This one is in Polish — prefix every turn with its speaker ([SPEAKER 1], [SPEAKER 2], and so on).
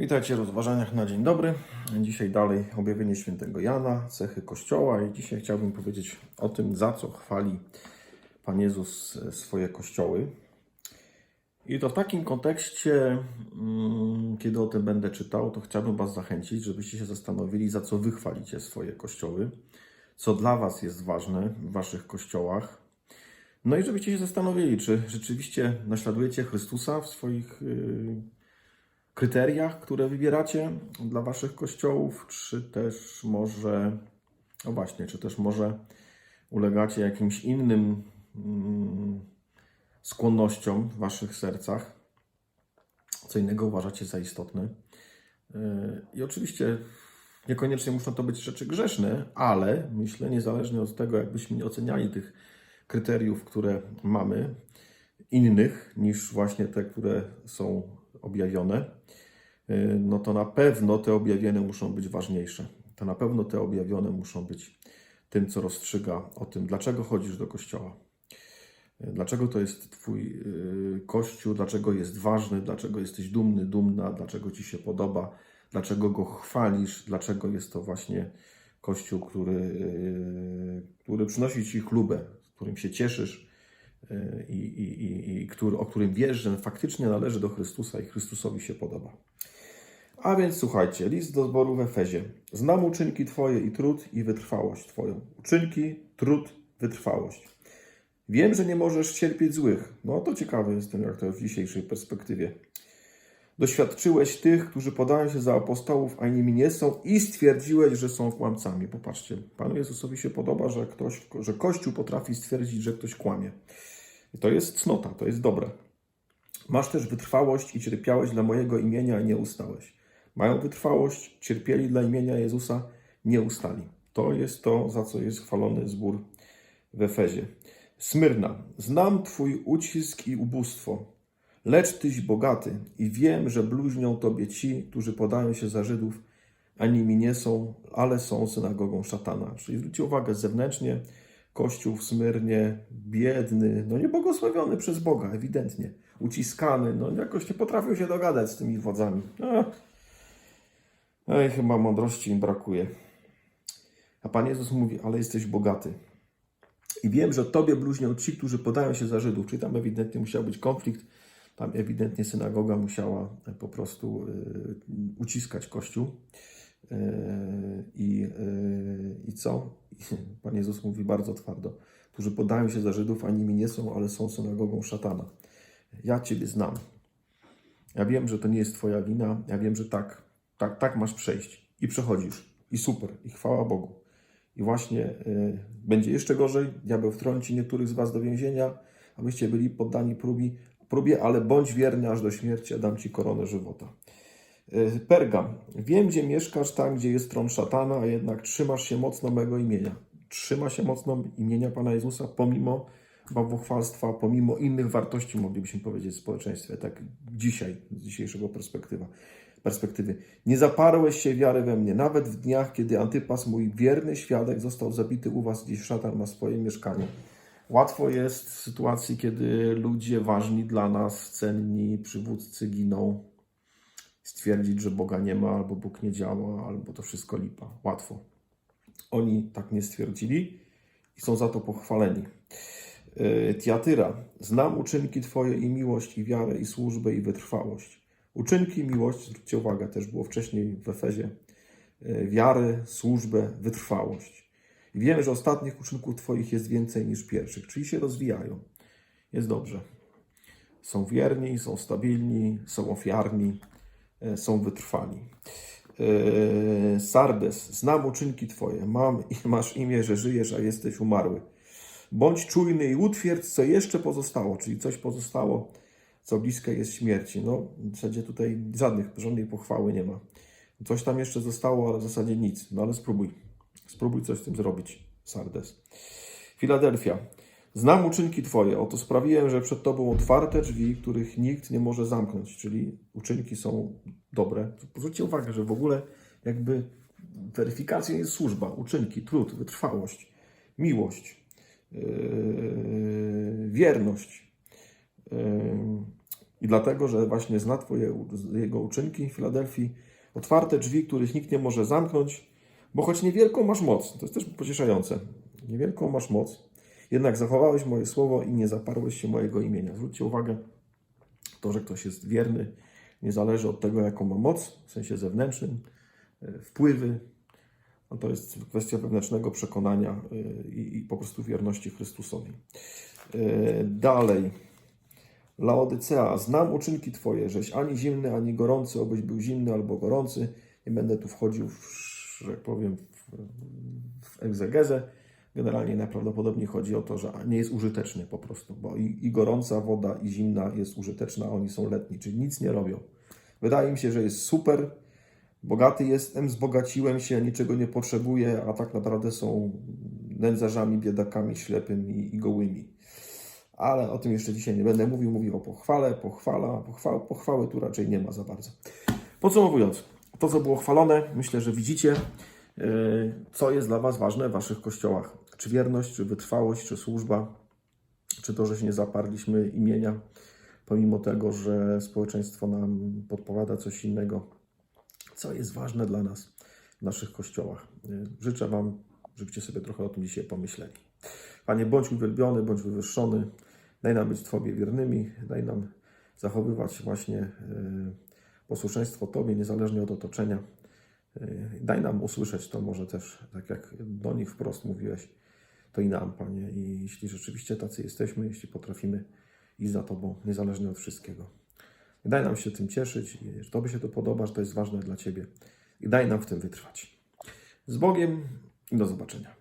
[SPEAKER 1] Witajcie w rozważaniach na dzień dobry. Dzisiaj dalej objawienie świętego Jana, cechy Kościoła i dzisiaj chciałbym powiedzieć o tym, za co chwali Pan Jezus swoje kościoły. I to w takim kontekście, mm, kiedy o tym będę czytał, to chciałbym Was zachęcić, żebyście się zastanowili, za co Wy chwalicie swoje kościoły, co dla Was jest ważne w Waszych kościołach. No i żebyście się zastanowili, czy rzeczywiście naśladujecie Chrystusa w swoich yy, kryteriach, które wybieracie dla waszych kościołów, czy też może, no właśnie, czy też może ulegacie jakimś innym mm, skłonnościom w waszych sercach, co innego uważacie za istotne. Yy, I oczywiście niekoniecznie muszą to być rzeczy grzeszne, ale myślę, niezależnie od tego, jakbyśmy nie oceniali tych kryteriów, które mamy, innych niż właśnie te, które są objawione, y, no to na pewno te objawione muszą być ważniejsze. To na pewno te objawione muszą być tym, co rozstrzyga o tym, dlaczego chodzisz do kościoła. Y, Dlaczego to jest Twój y, kościół, dlaczego jest ważny, dlaczego jesteś dumny, dumna, dlaczego Ci się podoba, dlaczego go chwalisz, dlaczego jest to właśnie kościół, który, który przynosi Ci chlubę, z którym się cieszysz, i, i, i, i który, o którym wiesz, że faktycznie należy do Chrystusa i Chrystusowi się podoba. A więc słuchajcie, list do zboru w Efezie. Znam uczynki Twoje i trud i wytrwałość Twoją. Uczynki, trud, wytrwałość. Wiem, że nie możesz cierpieć złych. No to ciekawe jestem, jak to w dzisiejszej perspektywie. Doświadczyłeś tych, którzy podają się za apostołów, a nimi nie są i stwierdziłeś, że są kłamcami. Popatrzcie, Panu Jezusowi się podoba, że, ktoś, że Kościół potrafi stwierdzić, że ktoś kłamie. I to jest cnota, to jest dobre. Masz też wytrwałość i cierpiałeś dla mojego imienia i nie ustałeś. Mają wytrwałość, cierpieli dla imienia Jezusa, nie ustali. To jest to, za co jest chwalony zbór w Efezie. Smyrna, znam Twój ucisk i ubóstwo, lecz Tyś bogaty i wiem, że bluźnią Tobie ci, którzy podają się za Żydów, a nimi nie są, ale są synagogą szatana. Czyli zwróćcie uwagę, zewnętrznie Kościół w Smyrnie, biedny, no niebłogosławiony przez Boga, ewidentnie, uciskany, no jakoś nie potrafił się dogadać z tymi wodzami. Ach. Ej, chyba mądrości im brakuje. A Pan Jezus mówi, ale jesteś bogaty. I wiem, że Tobie bluźnią ci, którzy podają się za Żydów. Czyli tam ewidentnie musiał być konflikt, tam ewidentnie synagoga musiała po prostu y, uciskać Kościół. Y, I, I co? Pan Jezus mówi bardzo twardo. Którzy podają się za Żydów, a nimi nie są, ale są synagogą szatana. Ja Ciebie znam. Ja wiem, że to nie jest Twoja wina. Ja wiem, że tak, tak, tak masz przejść. I przechodzisz. I super. I chwała Bogu. I właśnie y, będzie jeszcze gorzej. Diabeł wtrąci niektórych z Was do więzienia, abyście byli poddani próbi, próbie, ale bądź wierny aż do śmierci, a dam Ci koronę żywota. Y, Pergam. Wiem, gdzie mieszkasz, tam, gdzie jest tron szatana, a jednak trzymasz się mocno mego imienia. Trzyma się mocno imienia Pana Jezusa, pomimo bałwochwalstwa, pomimo innych wartości, moglibyśmy powiedzieć, w społeczeństwie, tak dzisiaj, z dzisiejszego perspektywa, perspektywy. Nie zaparłeś się wiary we mnie, nawet w dniach, kiedy Antypas, mój wierny świadek, został zabity u was, gdzieś szatan ma swoje mieszkanie. Łatwo jest w sytuacji, kiedy ludzie ważni dla nas, cenni przywódcy giną, stwierdzić, że Boga nie ma, albo Bóg nie działa, albo to wszystko lipa. Łatwo. Oni tak nie stwierdzili i są za to pochwaleni. Yy, Tiatyra. Znam uczynki Twoje i miłość, i wiarę, i służbę, i wytrwałość. Uczynki miłość, zwróćcie uwagę, też było wcześniej w Efezie, yy, wiarę, służbę, wytrwałość. I wiem, że ostatnich uczynków Twoich jest więcej niż pierwszych, czyli się rozwijają. Jest dobrze. Są wierni, są stabilni, są ofiarni, yy, są wytrwali. Yy, Sardes, znam uczynki Twoje, mam i masz imię, że żyjesz, a jesteś umarły. Bądź czujny i utwierdź, co jeszcze pozostało, czyli coś pozostało, co bliskie jest śmierci. No, w zasadzie tutaj żadnych, żadnej pochwały nie ma. Coś tam jeszcze zostało, ale w zasadzie nic. No ale spróbuj. Spróbuj coś z tym zrobić, Sardes. Filadelfia. Znam uczynki Twoje, oto sprawiłem, że przed Tobą otwarte drzwi, których nikt nie może zamknąć, czyli uczynki są dobre. Zwróćcie uwagę, że w ogóle jakby weryfikacją jest służba, uczynki, trud, wytrwałość, miłość, yy, wierność, yy, I dlatego, że właśnie zna Twoje, Jego uczynki w Filadelfii, otwarte drzwi, których nikt nie może zamknąć, bo choć niewielką masz moc, to jest też pocieszające, niewielką masz moc, jednak zachowałeś moje słowo i nie zaparłeś się mojego imienia. Zwróćcie uwagę, to, że ktoś jest wierny, nie zależy od tego, jaką ma moc, w sensie zewnętrznym, e, wpływy, no to jest kwestia wewnętrznego przekonania e, i, i po prostu wierności Chrystusowi. E, Dalej. Laodycea, znam uczynki Twoje, żeś ani zimny, ani gorący, obyś był zimny albo gorący. Nie będę tu wchodził, w, że tak powiem, w, w egzegezę. Generalnie najprawdopodobniej chodzi o to, że nie jest użyteczny po prostu, bo i, i gorąca woda, i zimna jest użyteczna, a oni są letni, czyli nic nie robią. Wydaje mi się, że jest super, bogaty jestem, wzbogaciłem się, niczego nie potrzebuję, a tak naprawdę są nędzarzami, biedakami, ślepymi i gołymi. Ale o tym jeszcze dzisiaj nie będę mówił. Mówił o pochwale, pochwala, pochwała, pochwały tu raczej nie ma za bardzo. Podsumowując, to co było chwalone, myślę, że widzicie, yy, co jest dla Was ważne w Waszych kościołach. Czy wierność, czy wytrwałość, czy służba, czy to, że się nie zaparliśmy imienia, pomimo tego, że społeczeństwo nam podpowiada coś innego. Co jest ważne dla nas w naszych kościołach. Yy, Życzę Wam, żebyście sobie trochę o tym dzisiaj pomyśleli. Panie, bądź uwielbiony, bądź wywyższony. Daj nam być Tobie wiernymi, daj nam zachowywać właśnie e, posłuszeństwo Tobie, niezależnie od otoczenia. E, Daj nam usłyszeć to może też, tak jak do nich wprost mówiłeś, to i nam, Panie. I jeśli rzeczywiście tacy jesteśmy, jeśli potrafimy iść za Tobą, niezależnie od wszystkiego. Daj nam się tym cieszyć, że Tobie się to podoba, że to jest ważne dla Ciebie. I daj nam w tym wytrwać. Z Bogiem i do zobaczenia.